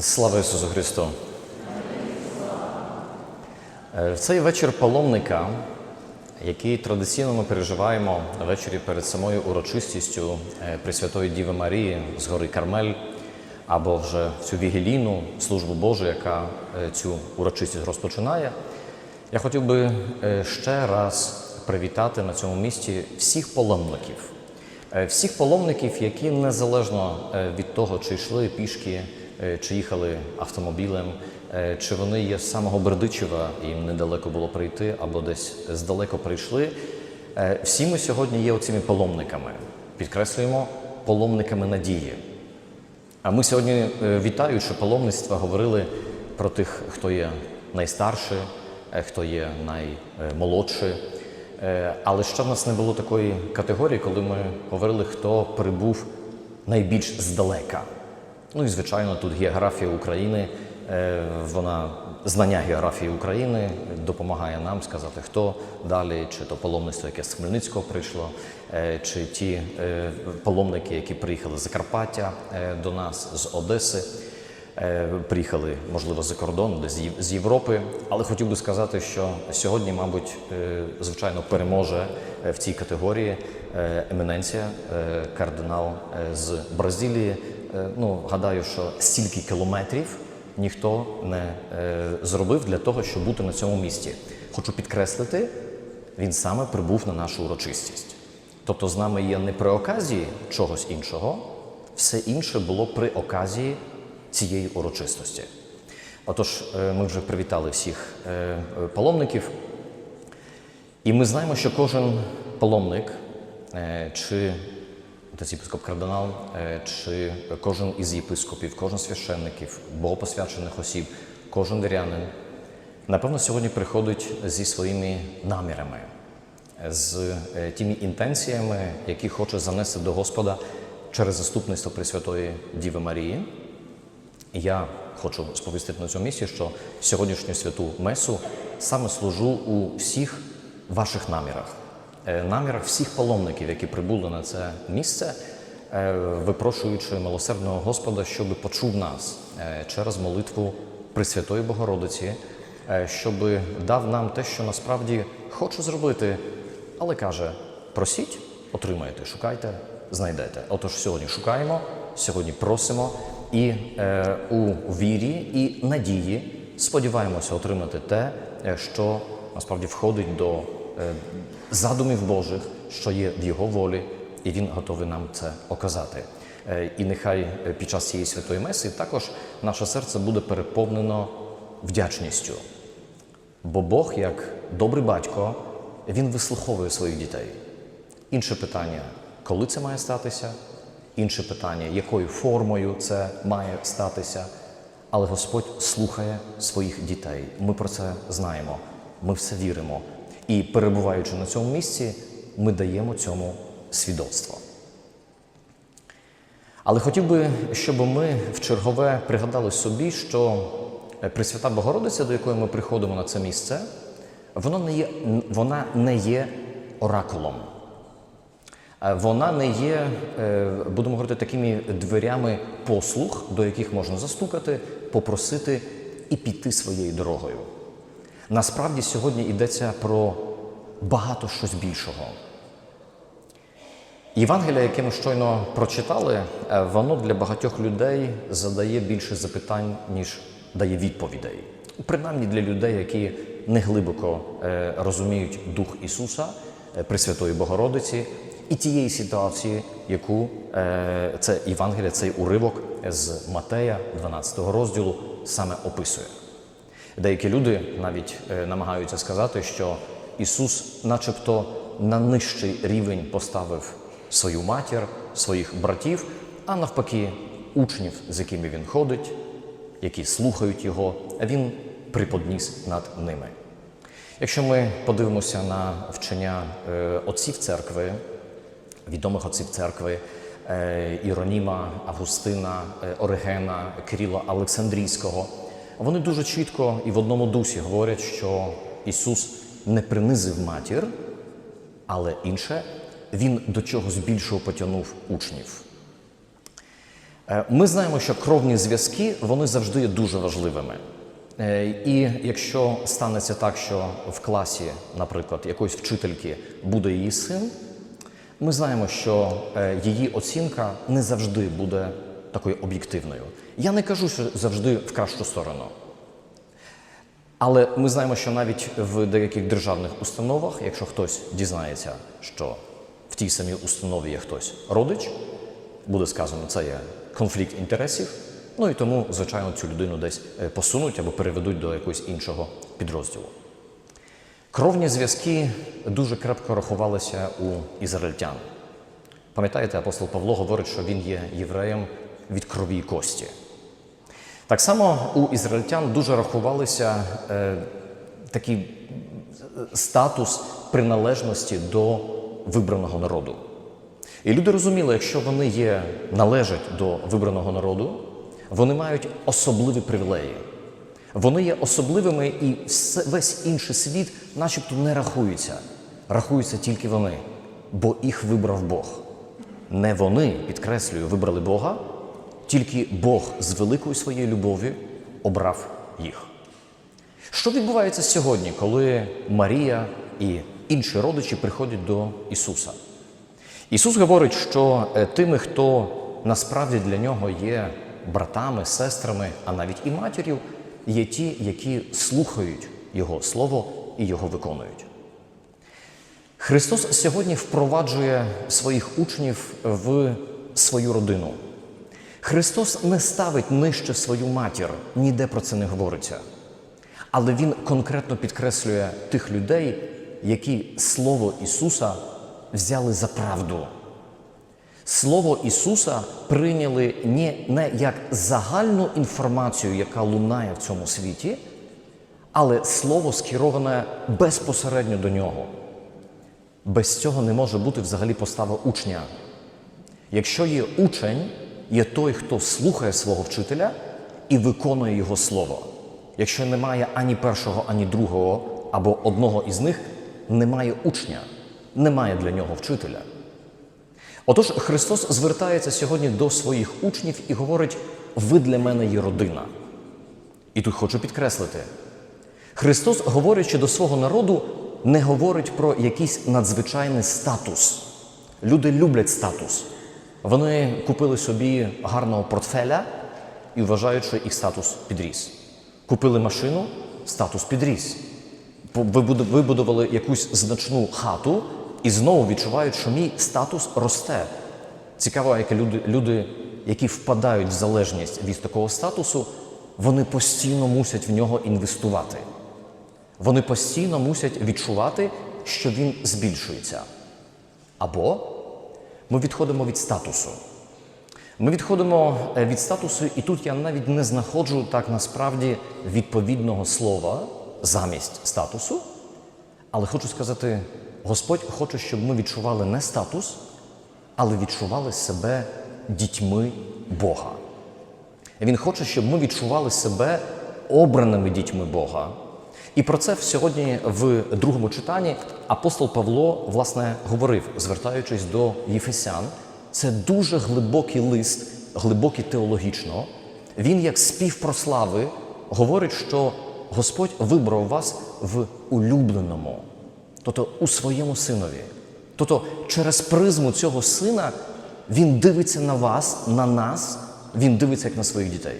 Слава Ісусу Христу! Е, В цей вечір паломника, який традиційно ми переживаємо ввечері перед самою урочистістю е, Пресвятої Діви Марії з гори Кармель, або вже цю вігілійну службу Божу, яка е, цю урочистість розпочинає, я хотів би ще раз привітати на цьому місці всіх паломників. Всіх паломників, які незалежно від того, чи йшли пішки, чи їхали автомобілем, е, чи вони є з самого Бердичева, їм недалеко було прийти, або десь здалеко прийшли. е, Всі ми сьогодні є оцими паломниками. Підкреслюємо паломниками надії. А ми сьогодні, е, вітаючи паломництва, говорили про тих, хто є найстарший, е, хто є наймолодший. Е, Але ще в нас не було такої категорії, коли ми говорили, хто прибув найбільш здалека. Ну і звичайно, тут географія України, е, вона знання географії України допомагає нам сказати, хто далі, чи то паломництво, яке з Хмельницького прийшло, е, чи ті е, паломники, які приїхали з Закарпаття до нас, з Одеси. Приїхали, можливо, за кордон, з Європи. Але хотів би сказати, що сьогодні, мабуть, звичайно, переможе в цій категорії еміненція, кардинал з Бразилії. Е, Ну, гадаю, що стільки кілометрів ніхто не е, зробив для того, щоб бути на цьому місці. Хочу підкреслити, він саме прибув на нашу урочистість. Тобто з нами є не при оказії чогось іншого, все інше було при оказії цієї урочистості. Отож, е, ми вже привітали всіх паломників, і ми знаємо, що кожен паломник, чи єпископ кардинал, е, чи кожен із єпископів, кожен священників, богопосвячених осіб, кожен вірянин, напевно, сьогодні приходить зі своїми намірами, з е, тими інтенціями, які хоче занести до Господа через заступництво Пресвятої Діви Марії. Я хочу сповістити на цьому місці, що сьогоднішню святу месу саме служу у всіх ваших намірах, Е, намірах всіх паломників, які прибули на це місце, е, випрошуючи милосердного Господа, щоб почув нас е, через молитву Пресвятої Богородиці, е, щоб дав нам те, що насправді хоче зробити, але каже: просіть, отримаєте, шукайте, знайдете. Отож, сьогодні шукаємо, сьогодні просимо і е, у вірі і надії сподіваємося отримати те, е, що насправді входить до е, задумів Божих, що є в Його волі, і Він готовий нам це оказати. Е, і нехай е, під час цієї святої меси також наше серце буде переповнено вдячністю. Бо Бог, як добрий батько, він вислуховує своїх дітей. Інше питання, коли це має статися, інше питання, якою формою це має статися. Але Господь слухає своїх дітей. Ми про це знаємо, ми в це віримо. І перебуваючи на цьому місці, ми даємо цьому свідоцтво. Але хотів би, щоб ми в чергове пригадали собі, що е, Пресвята Богородиця, до якої ми приходимо на це місце, вона не є, вона не є оракулом. Е, Вона не є, е, будемо говорити, такими дверями послуг, до яких можна застукати, попросити і піти своєю дорогою. Насправді сьогодні йдеться про багато щось більшого. Євангелія, яке ми щойно прочитали, е, воно для багатьох людей задає більше запитань, ніж дає відповідей. Принаймні для людей, які не глибоко е, розуміють Дух Ісуса, е, Пресвятої Богородиці і тієї ситуації, яку це Євангелія, цей уривок з Матея, 12 розділу, саме описує. Деякі люди навіть е, намагаються сказати, що Ісус, начебто, на нижчий рівень поставив свою матір, своїх братів, а навпаки, учнів, з якими він ходить, які слухають його, він приподніс над ними. Якщо ми подивимося на вчення е, отців церкви, відомих отців церкви е, Іроніма, Августина, Оригена, Кирила Олександрійського, вони дуже чітко і в одному дусі говорять, що Ісус не принизив матір, але інше, Він до чогось більшого потягнув учнів. Е, Ми знаємо, що кровні зв'язки вони завжди є дуже важливими. Е, І якщо станеться так, що в класі, наприклад, якоїсь вчительки буде її син, ми знаємо, що е, її оцінка не завжди буде такою об'єктивною. Я не кажу, що завжди в кращу сторону. Але ми знаємо, що навіть в деяких державних установах, якщо хтось дізнається, що в тій самій установі є хтось родич, буде сказано, це є конфлікт інтересів. Ну і тому, звичайно, цю людину десь е, посунуть або переведуть до якогось іншого підрозділу. Кровні зв'язки дуже крепко рахувалися у ізраїльтян. Пам'ятаєте, апостол Павло говорить, що він є євреєм від крові і кості. Так само у ізраїльтян дуже рахувалися е, такий статус приналежності до вибраного народу. І люди розуміли, якщо вони є, належать до вибраного народу, вони мають особливі привілеї. Вони є особливими, і весь інший світ, начебто, не рахується. Рахуються тільки вони, бо їх вибрав Бог. Не вони, підкреслюю, вибрали Бога, тільки Бог з великою своєю любов'ю обрав їх. Що відбувається сьогодні, коли Марія і інші родичі приходять до Ісуса? Ісус говорить, що е, тими, хто насправді для нього є братами, сестрами, а навіть і матір'ю, є ті, які слухають Його Слово і його виконують. Христос сьогодні впроваджує своїх учнів в свою родину. Христос не ставить нижче свою матір, ніде про це не говориться. Але Він конкретно підкреслює тих людей, які Слово Ісуса взяли за правду. Слово Ісуса прийняли не, як загальну інформацію, яка лунає в цьому світі, але слово скероване безпосередньо до нього. Без цього не може бути взагалі постава учня. Якщо є учень, є той, хто слухає свого вчителя і виконує його слово. Якщо немає ані першого, ані другого, або одного із них, немає учня, немає для нього вчителя. Отож, Христос звертається сьогодні до своїх учнів і говорить: ви для мене є родина. І тут хочу підкреслити: Христос, говорячи до свого народу, не говорить про якийсь надзвичайний статус. Люди люблять статус. Вони купили собі гарного портфеля і вважають, що їх статус підріс. Купили машину, статус підріс. Вибудували якусь значну хату і знову відчувають, що мій статус росте. Цікаво, як люди, люди, які впадають в залежність від такого статусу, вони постійно мусять в нього інвестувати. Вони постійно мусять відчувати, що він збільшується. Або ми відходимо від статусу. Ми відходимо е, від статусу, і тут я навіть не знаходжу так насправді відповідного слова замість статусу. Але хочу сказати, Господь хоче, щоб ми відчували не статус, але відчували себе дітьми Бога. Він хоче, щоб ми відчували себе обраними дітьми Бога. І про це сьогодні в другому читанні апостол Павло власне говорив, звертаючись до Єфесян. Це дуже глибокий лист, глибокий теологічно. Він, як спів про слави, говорить, що Господь вибрав вас в улюбленому, тобто у своєму синові. Тобто, через призму цього сина він дивиться на вас, на нас, він дивиться як на своїх дітей.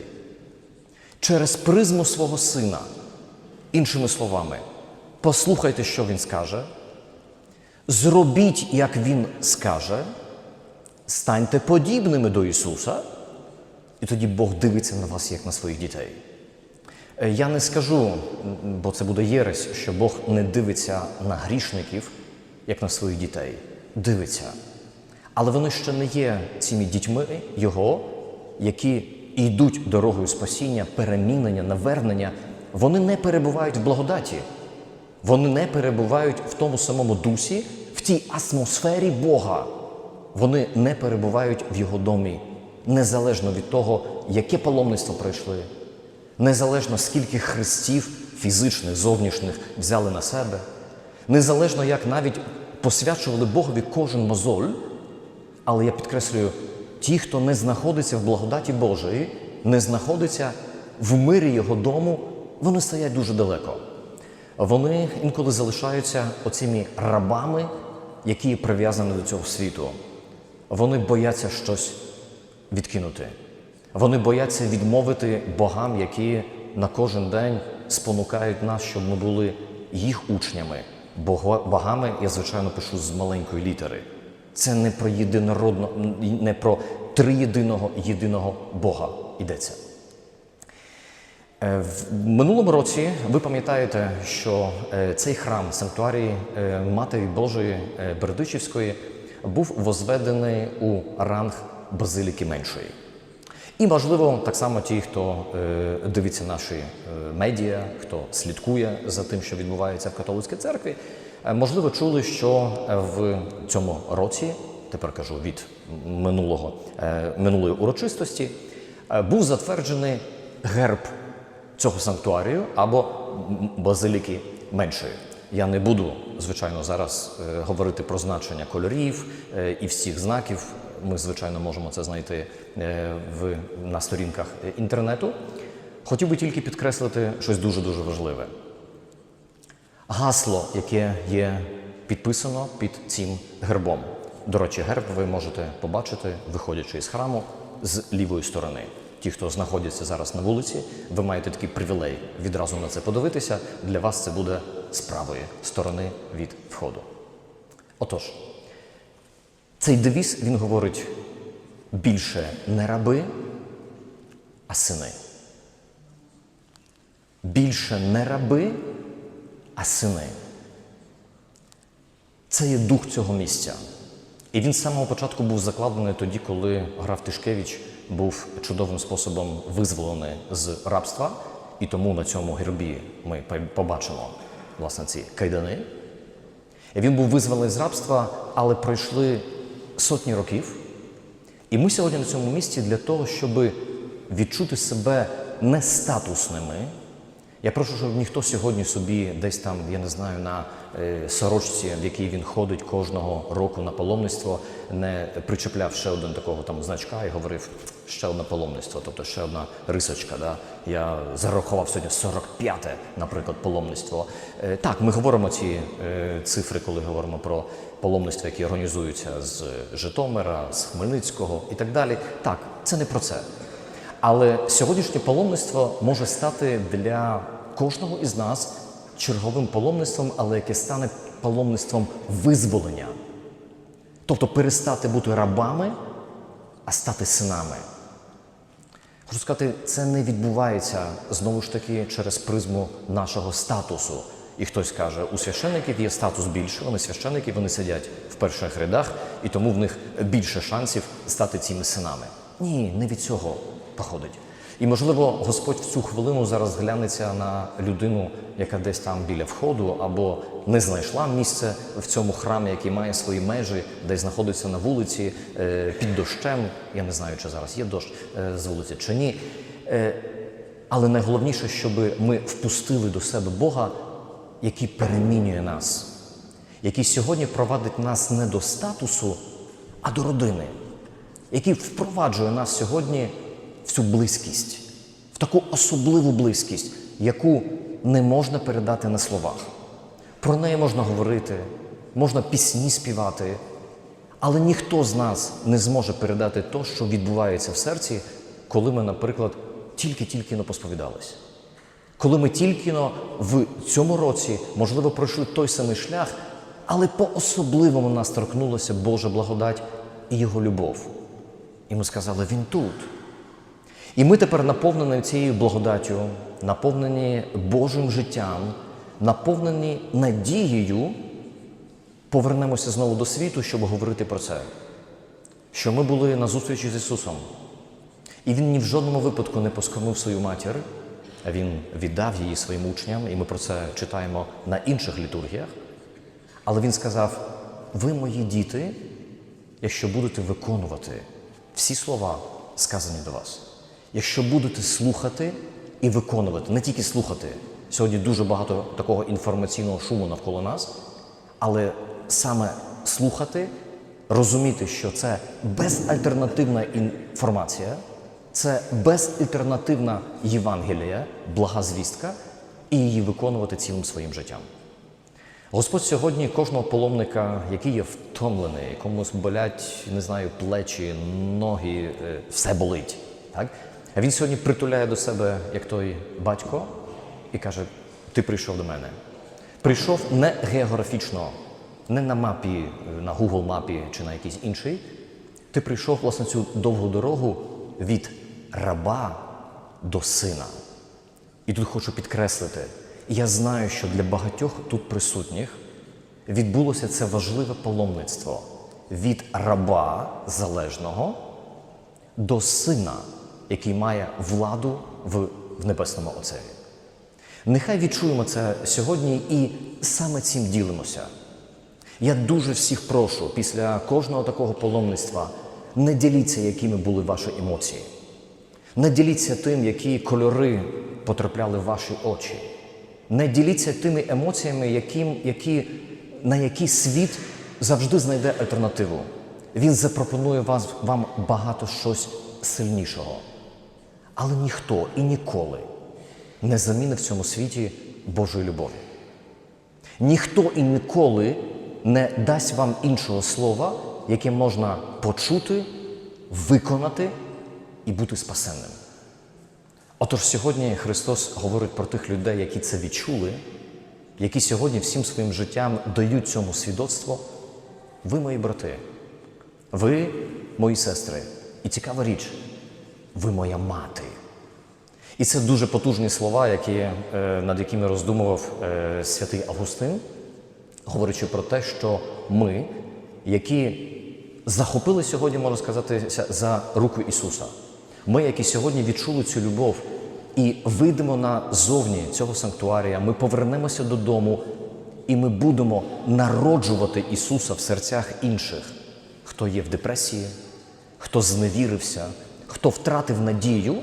Через призму свого сина. Іншими словами, послухайте, що він скаже, зробіть, як він скаже, станьте подібними до Ісуса, і тоді Бог дивиться на вас як на своїх дітей. Е, Я не скажу, бо це буде єресь, що Бог не дивиться на грішників, як на своїх дітей. Дивиться. Але вони ще не є цими дітьми Його, які йдуть дорогою спасіння, перемінення, навернення. Вони не перебувають в благодаті. Вони не перебувають в тому самому дусі, в тій атмосфері Бога. Вони не перебувають в Його домі, незалежно від того, яке паломництво пройшли, незалежно скільки хрестів фізичних, зовнішніх взяли на себе, незалежно як навіть посвячували Богові кожен мозоль, але я підкреслюю, ті, хто не знаходиться в благодаті Божої, не знаходиться в мирі Його дому, вони стоять дуже далеко. Вони інколи залишаються оціми рабами, які прив'язані до цього світу. Вони бояться щось відкинути. Вони бояться відмовити богам, які на кожен день спонукають нас, щоб ми були їх учнями. Богами я, звичайно, пишу з маленької літери. Це не про єдинородно, не про триєдиного єдиного Бога йдеться. Е, В минулому році ви пам'ятаєте, що е, цей храм санктуарії е, Матері Божої Бердичівської був возведений у ранг базиліки меншої. І, можливо, так само ті, хто дивиться наші медіа, хто слідкує за тим, що відбувається в католицькій церкві, можливо, чули, що в цьому році, тепер кажу від минулого, минулої урочистості, був затверджений герб цього санктуарію або базиліки меншої. Я не буду, звичайно, зараз е, говорити про значення кольорів е, і всіх знаків. Ми, звичайно, можемо це знайти е, в, на сторінках інтернету. Хотів би тільки підкреслити щось дуже-дуже важливе. Гасло, яке є підписано під цим гербом. До речі, герб ви можете побачити, виходячи із храму з лівої сторони. Ті, хто знаходяться зараз на вулиці, ви маєте такий привілей відразу на це подивитися. Для вас це буде з правої сторони від входу. Отож, цей девіз він говорить більше не раби, а сини. Більше не раби, а сини. Це є дух цього місця. І він з самого початку був закладений тоді, коли граф Тишкевич був чудовим способом визволений з рабства, і тому на цьому гербі ми побачимо власне ці кайдани. Він був визволений з рабства, але пройшли сотні років. І ми сьогодні на цьому місці для того, щоб відчути себе нестатусними. Я прошу, щоб ніхто сьогодні собі десь там, я не знаю, на е, сорочці, в якій він ходить кожного року на паломництво, не причепляв ще один такого там значка і говорив ще одне паломництво, тобто ще одна рисочка. Да? Я зарахував сьогодні 45-те, наприклад, паломництво. Е, так, ми говоримо ці е, цифри, коли говоримо про паломництва, які організуються з Житомира, з Хмельницького і так далі. Так, це не про це. Але сьогоднішнє паломництво може стати для кожного із нас черговим паломництвом, але яке стане паломництвом визволення. Тобто перестати бути рабами, а стати синами. Хочу сказати, це не відбувається знову ж таки через призму нашого статусу. І хтось каже, у священиків є статус більше, вони священики, вони сидять в перших рядах, і тому в них більше шансів стати цими синами. Ні, не від цього походить. І, можливо, Господь в цю хвилину зараз глянеться на людину, яка десь там біля входу, або не знайшла місце в цьому храмі, який має свої межі, десь знаходиться на вулиці е, під дощем. Я не знаю, чи зараз є дощ е, з вулиці чи ні. Е, але найголовніше, щоб ми впустили до себе Бога, який перемінює нас, який сьогодні провадить нас не до статусу, а до родини, який впроваджує нас сьогодні в цю близькість, в таку особливу близькість, яку не можна передати на словах. Про неї можна говорити, можна пісні співати, але ніхто з нас не зможе передати те, що відбувається в серці, коли ми, наприклад, тільки-тільки не посповідались. Коли ми тільки в цьому році, можливо, пройшли той самий шлях, але по-особливому нас торкнулася Божа благодать і Його любов. І ми сказали, Він тут. І ми тепер наповнені цією благодаттю, наповнені Божим життям, наповнені надією, повернемося знову до світу, щоб говорити про це. Що ми були на зустрічі з Ісусом. І Він ні в жодному випадку не поскорнув свою матір, а Він віддав її своїм учням, і ми про це читаємо на інших літургіях. Але Він сказав: ви мої діти, якщо будете виконувати всі слова, сказані до вас. Якщо будете слухати і виконувати, не тільки слухати. Сьогодні дуже багато такого інформаційного шуму навколо нас, але саме слухати, розуміти, що це безальтернативна інформація, це безальтернативна Євангелія, блага звістка, і її виконувати цілим своїм життям. Господь сьогодні кожного паломника, який є втомлений, якомусь болять, не знаю, плечі, ноги, е, все болить. Так? Він сьогодні притуляє до себе, як той батько, і каже: Ти прийшов до мене. Прийшов не географічно, не на мапі, на Google мапі чи на якійсь іншій. Ти прийшов власне цю довгу дорогу від раба до сина. І тут хочу підкреслити, я знаю, що для багатьох тут присутніх відбулося це важливе паломництво від раба залежного до сина, який має владу в, в небесному Отцеві. Нехай відчуємо це сьогодні і саме цим ділимося. Я дуже всіх прошу після кожного такого паломництва не діліться, якими були ваші емоції. Не діліться тим, які кольори потрапляли в ваші очі. Не діліться тими емоціями, яким, які, на які світ завжди знайде альтернативу. Він запропонує вас, вам багато щось сильнішого. Але ніхто і ніколи не замінить в цьому світі Божої любові. Ніхто і ніколи не дасть вам іншого слова, яке можна почути, виконати і бути спасенним. Отож, сьогодні Христос говорить про тих людей, які це відчули, які сьогодні всім своїм життям дають цьому свідоцтво. Ви, мої брати, ви, мої сестри, і цікава річ, ви моя мати. І це дуже потужні слова, які, е, над якими роздумував е, святий Августин, говорячи про те, що ми, які захопили сьогодні, можна сказати, за руку Ісуса, ми, які сьогодні відчули цю любов і вийдемо назовні цього санктуарія, ми повернемося додому і ми будемо народжувати Ісуса в серцях інших, хто є в депресії, хто зневірився, хто втратив надію,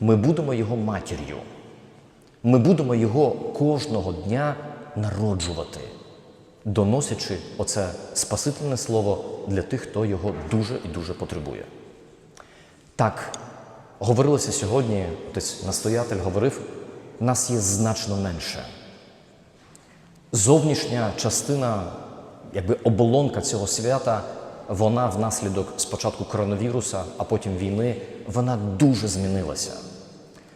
ми будемо Його матір'ю. Ми будемо Його кожного дня народжувати, доносячи оце спасительне слово для тих, хто його дуже і дуже потребує. Так, говорилося сьогодні, отець настоятель говорив, нас є значно менше. Зовнішня частина, якби оболонка цього свята, вона внаслідок спочатку коронавіруса, а потім війни, вона дуже змінилася.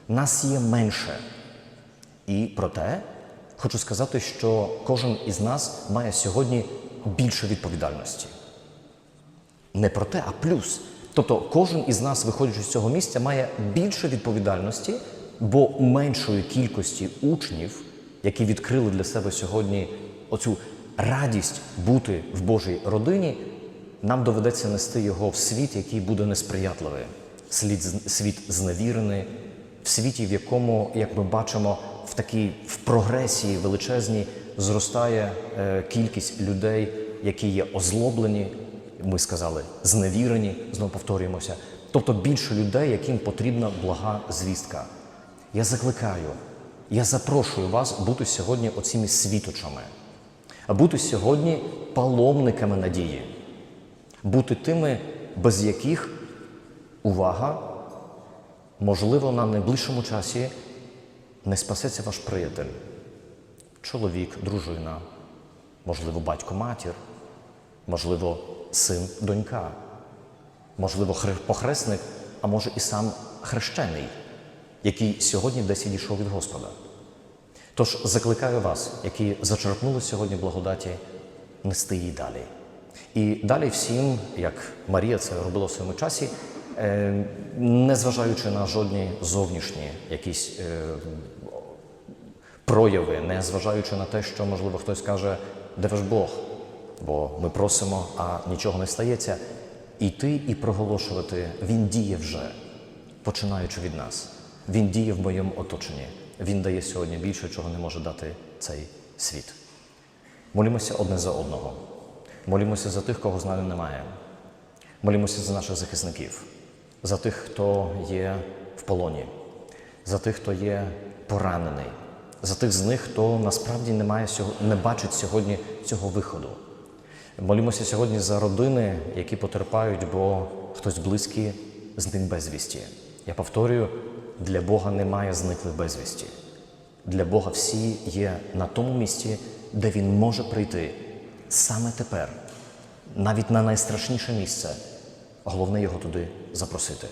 Нас є менше. І проте хочу сказати, що кожен із нас має сьогодні більше відповідальності. Не проте, а плюс. Тобто кожен із нас, виходячи з цього місця, має більше відповідальності, бо меншої кількості учнів, які відкрили для себе сьогодні оцю радість бути в Божій родині, нам доведеться нести його в світ, який буде несприятливий, світ, зневірений, в світі, в якому, як ми бачимо, в такій в прогресії величезній зростає е, кількість людей, які є озлоблені, ми сказали, зневірені, знову повторюємося. Тобто більше людей, яким потрібна блага звістка. Я закликаю, я запрошую вас бути сьогодні оціми світочами, а бути сьогодні паломниками надії, бути тими, без яких увага, можливо, на найближчому часі не спасеться ваш приятель, чоловік, дружина, можливо, батько, матір, можливо, син, донька, можливо, похресник, а може і сам хрещений, який сьогодні десь відійшов від Господа. Тож закликаю вас, які зачерпнули сьогодні благодаті, нести її далі. І далі всім, як Марія це робила в своєму часі, е, незважаючи на жодні зовнішні якісь е, прояви, не зважаючи на те, що, можливо, хтось каже, де ваш Бог, бо ми просимо, а нічого не стається. Іти і проголошувати, Він діє вже, починаючи від нас. Він діє в моєму оточенні. Він дає сьогодні більше, чого не може дати цей світ. Молімося одне за одного. Молімося за тих, кого з нами немає. Молімося за наших захисників, за тих, хто є в полоні, за тих, хто є поранений, за тих з них, хто насправді не, має, не бачить сьогодні цього виходу. Молімося сьогодні за родини, які потерпають, бо хтось близький зник безвісті. Я повторюю, для Бога немає зниклих безвісті. Для Бога всі є на тому місці, де Він може прийти саме тепер, навіть на найстрашніше місце. Головне його туди запросити.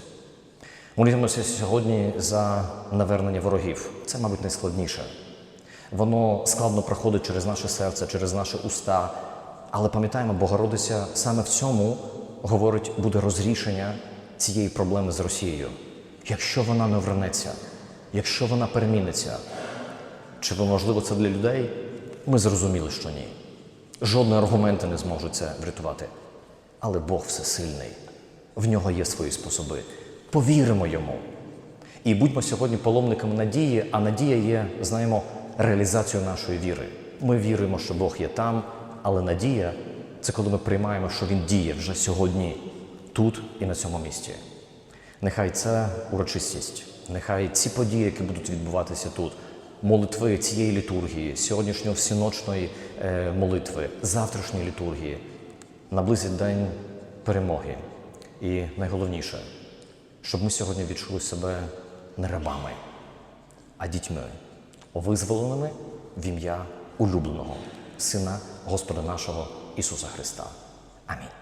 Молімося сьогодні за навернення ворогів. Це, мабуть, найскладніше. Воно складно проходить через наше серце, через наші уста. Але пам'ятаємо, Богородиця саме в цьому говорить, буде розрішення цієї проблеми з Росією. Якщо вона не вернеться, якщо вона переміниться, чи можливо це для людей? Ми зрозуміли, що ні. Жодні аргументи не зможуть це врятувати. Але Бог всесильний, в нього є свої способи. Повіримо йому. І будьмо сьогодні паломниками надії, а надія є, знаємо, реалізацією нашої віри. Ми віримо, що Бог є там, але надія це коли ми приймаємо, що Він діє вже сьогодні, тут і на цьому місці. Нехай це урочистість, нехай ці події, які будуть відбуватися тут, молитви цієї літургії, сьогоднішньої всіночної е, молитви, завтрашньої літургії, наблизять день перемоги. І найголовніше, щоб ми сьогодні відчули себе не рабами, а дітьми, визволеними в ім'я улюбленого Сина Господа нашого Ісуса Христа. Амінь.